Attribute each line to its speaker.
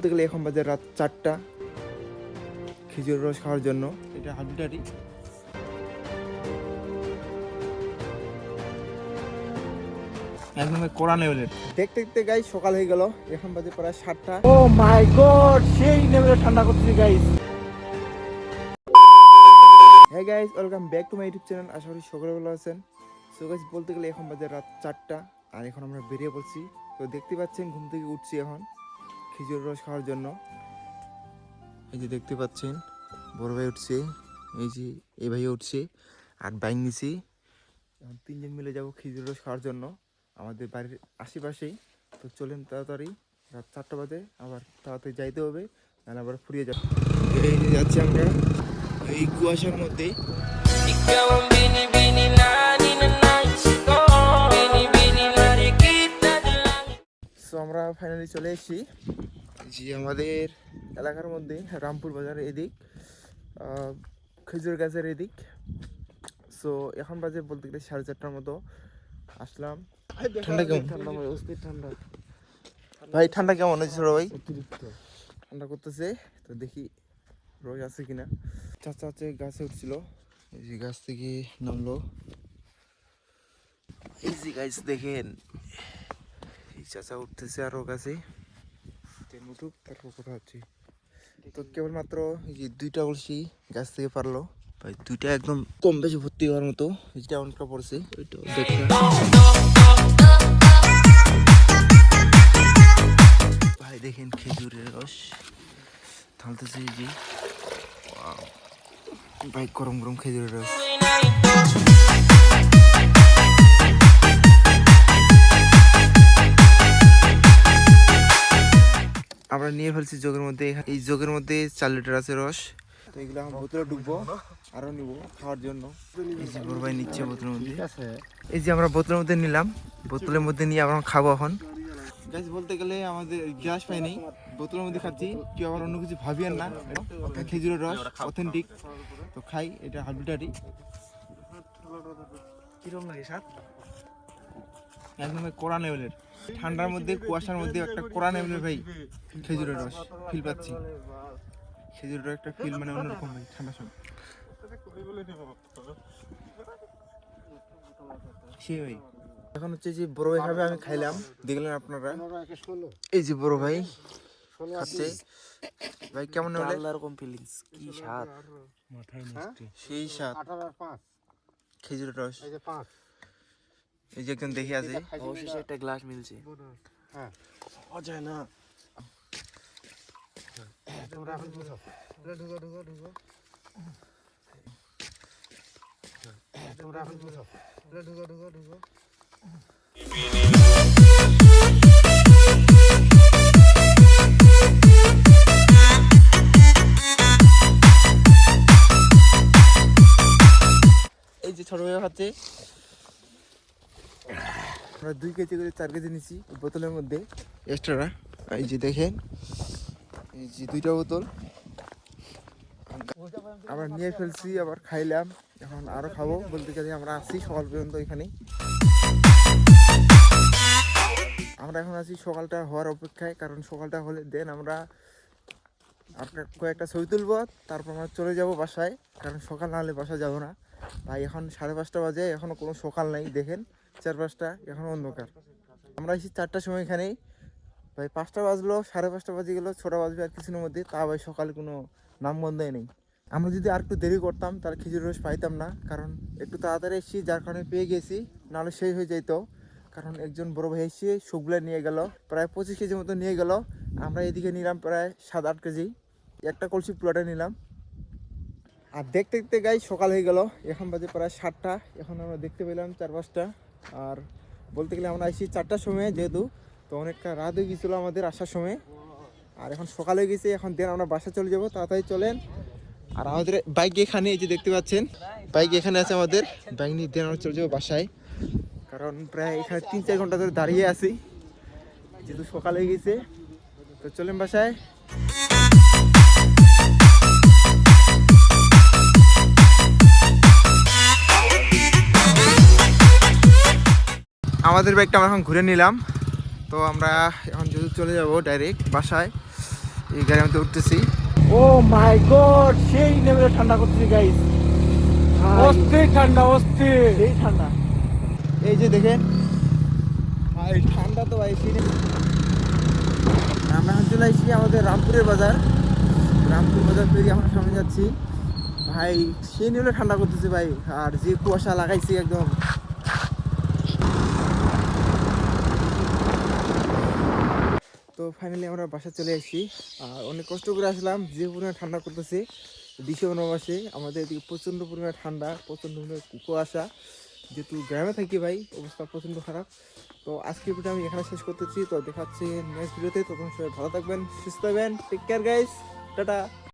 Speaker 1: বলতে গেলে এখন বাজে রাত চারটা। খেজুর রস খাওয়ার জন্য। এটা হাবিটারি একদম কোরআন লেভেলের দেখতে দেখতে গাই সকাল হয়ে গেল। এখন বাজে প্রায় সাতটা। ও মাই গড সেই লেভেলে ঠান্ডা করতেছি গাইস হ্যাঁ guys welcome back to my YouTube channel আশা করি সকলে ভালো আছেন। সো গাইস বলতে গেলে এখন বাজে রাত চারটা। আর এখন আমরা বেরিয়ে পড়ছি। তো দেখতে পাচ্ছেন ঘুম থেকে উঠছি এখন। খেজুর রস খাওয়ার জন্য। এই যে দেখতে পাচ্ছেন, বড় ভাই উঠছে, এই যে এই ভাই উঠছে, আর বাইক নিছি। তিনজন মিলে যাব খেজুর রস খাওয়ার জন্য। আমাদের বাড়ির আশেপাশেই। তো চলেন তাড়াতাড়ি, রাত চারটা বাজে, আবার তাড়াতাড়ি যাইতে হবে, নাহলে আবার ফুরিয়ে যাবে। এই যে যাচ্ছি আমরা, এই কুয়াশার মধ্যে। ফাইনালি চলে এসেছি। জি আমাদের এলাকার মধ্যে রামপুর বাজার এদিক খেজুর গাছের এদিক। সো এখন বাজে বলতে গেলে সাড়ে চারটার মতো। আসলাম। ঠান্ডা কেমন? ঠান্ডা অস্থির ঠান্ডা। ভাই ঠান্ডা কেমন হয়েছে ভাই ঠান্ডা করতেছে তো দেখি রোজ আছে কিনা। চাচা হচ্ছে গাছে উঠছিল। এই যে গাছ থেকে নামলো। এই যে গাছ দেখেন। চাচা উঠতেছে আরও ট্রেন উঠুক তারপর কোথা হচ্ছে তো কেবলমাত্র এই যে দুইটা কলসি গাছ থেকে পারল। ভাই, দুইটা একদম কম বেশি ভর্তি হওয়ার মতো যেটা অনেকটা পড়ছে দেখতে ভাই, দেখেন খেজুরের রস। ঢালতেছে এই যে। ভাই, গরম গরম খেজুরের রস। আমরা নিয়ে ফেলছি জগের মধ্যে। এই জগের মধ্যে চার লিটার আছে রস। তো এগুলো এখন বোতলে ডুববো আরও নিবো খাওয়ার জন্য। এই যে বড় ভাই নিচ্ছে বোতলের মধ্যে। এই যে আমরা বোতলের মধ্যে নিলাম। বোতলের মধ্যে নিয়ে আমরা খাব এখন। গ্যাস বলতে গেলে আমাদের গ্যাস পাই নেই বোতলের মধ্যে খাচ্ছি। কেউ আবার অন্য কিছু ভাবিয়েন না। খেজুরের রস অথেন্টিক তো খাই এটা হাবিটারি কীরকম লাগে স্বাদ? একদম কোরআন লেভেলের ঠান্ডার মধ্যে কুয়াশার মধ্যে একটা কোরআন লেভেলের ভাই খেজুরের রস ফিল পাচ্ছি। খেজুরের একটা ফিল মানে অন্যরকম ভাই ঠান্ডার সময়। সে ভাই। এখন হচ্ছে যে বড় ভাই খাবে আমি খাইলাম। দেখলেন আপনারা? এই যে বড় ভাই খাচ্ছে। ভাই কেমন হলে?
Speaker 2: এরকম ফিলিংস কি স্বাদ।
Speaker 1: মাথায় সেই স্বাদ। খেজুরের রস। এই যে একজন দেখে আছে
Speaker 2: অবশেষে একটা গ্লাস মিলছে। হ্যাঁ। অজয় না।
Speaker 1: এই যে ছোট ভাই খাচ্ছে আমরা দুই কেজি করে চার কেজি এই বোতলের মধ্যে। এক্সট্রা এই যে দেখেন এই যে দুইটা বোতল। আবার নিয়ে ফেলছি আবার খাইলাম এখন আরও খাব। বলতে গেলে আমরা আছি সকাল পর্যন্ত এখানে আমরা এখন আছি সকালটা হওয়ার অপেক্ষায় কারণ সকালটা হলে দেন আমরা আপনার কয়েকটা ছবি তুলবো তারপর আমরা চলে যাব বাসায় কারণ সকাল না হলে বাসা যাব না। ভাই এখন সাড়ে পাঁচটা বাজে এখনও কোনো সকাল নাই দেখেন। চার পাঁচটা এখন অন্ধকার। আমরা এসেছি চারটার সময় এখানেই। ভাই, পাঁচটা বাজলো, সাড়ে পাঁচটা বাজে গেলো, ছটা বাজবে আর কিছুর মধ্যে। তা ভাই, সকালে কোনো নাম গন্ধই নেই। আমরা যদি আর একটু দেরি করতাম, তাহলে খেজুর রস পাইতাম না। কারণ একটু তাড়াতাড়ি এসেছি, যার কারণে পেয়ে গেছি, নাহলে শেষ হয়ে যেত কারণ একজন বড় ভাই এসে সবগুলো নিয়ে গেল, প্রায় পঁচিশ কেজির মতো নিয়ে গেল। আমরা এদিকে নিলাম প্রায় সাত আট কেজি। একটা কলসি পুরোটা নিলাম। আর দেখতে দেখতে গাই সকাল হয়ে গেল। এখন বাজে প্রায় সাতটা। এখন আমরা দেখতে পেলাম চার পাঁচটা আর বলতে গেলে আমরা আসি চারটার সময় যেহেতু, তো অনেকটা রাত হয়ে গেছিল আমাদের আসার সময়। আর এখন সকাল হয়ে গেছে, এখন দেন আমরা বাসা চলে যাব, তাড়াতাড়ি চলেন। আর আমাদের বাইক এখানে, এই যে দেখতে পাচ্ছেন, বাইক এখানে আছে আমাদের। বাইক নিয়ে দেন আমরা চলে যাব বাসায়। কারণ প্রায় এখানে তিন চার ঘণ্টা ধরে দাঁড়িয়ে আছি, যেহেতু সকাল হয়ে গেছে। তো চলেন বাসায়। আমাদের বাইকটা আমরা এখন ঘুরে নিলাম। তো আমরা এখন যদি চলে যাব ডাইরেক্ট বাসায় এই গাড়ি আমি উঠতেছি।
Speaker 3: ও মাই গড সেই লেভেলে ঠান্ডা করতেছি গাইস অস্থির ঠান্ডা অস্থির। সেই ঠান্ডা।
Speaker 1: এই যে দেখেন ভাই ঠান্ডা তো ভাই সেই আমরা চলে আসছি আমাদের রামপুরের বাজার। রামপুর বাজার পেরিয়ে আমরা সামনে যাচ্ছি। ভাই সেই নিলে ঠান্ডা করতেছে ভাই। আর যে কুয়াশা লাগাইছি একদম। ফাইনালি আমরা বাসা চলে আসছি আর অনেক কষ্ট করে আসলাম, যে পরিমাণে ঠান্ডা করতেছে ডিসেম্বর মাসে আমাদের এদিকে প্রচণ্ড পরিমাণে ঠান্ডা, প্রচণ্ড পরিমাণে কুয়াশা যেহেতু গ্রামে থাকি ভাই, অবস্থা প্রচণ্ড খারাপ। তো আজকের ভিডিও আমি এখানে শেষ করতেছি। তো দেখাচ্ছি নেক্সট ভিডিওতে তখন সবাই ভালো থাকবেন, সুস্থ থাকবেন। Take care guys tata.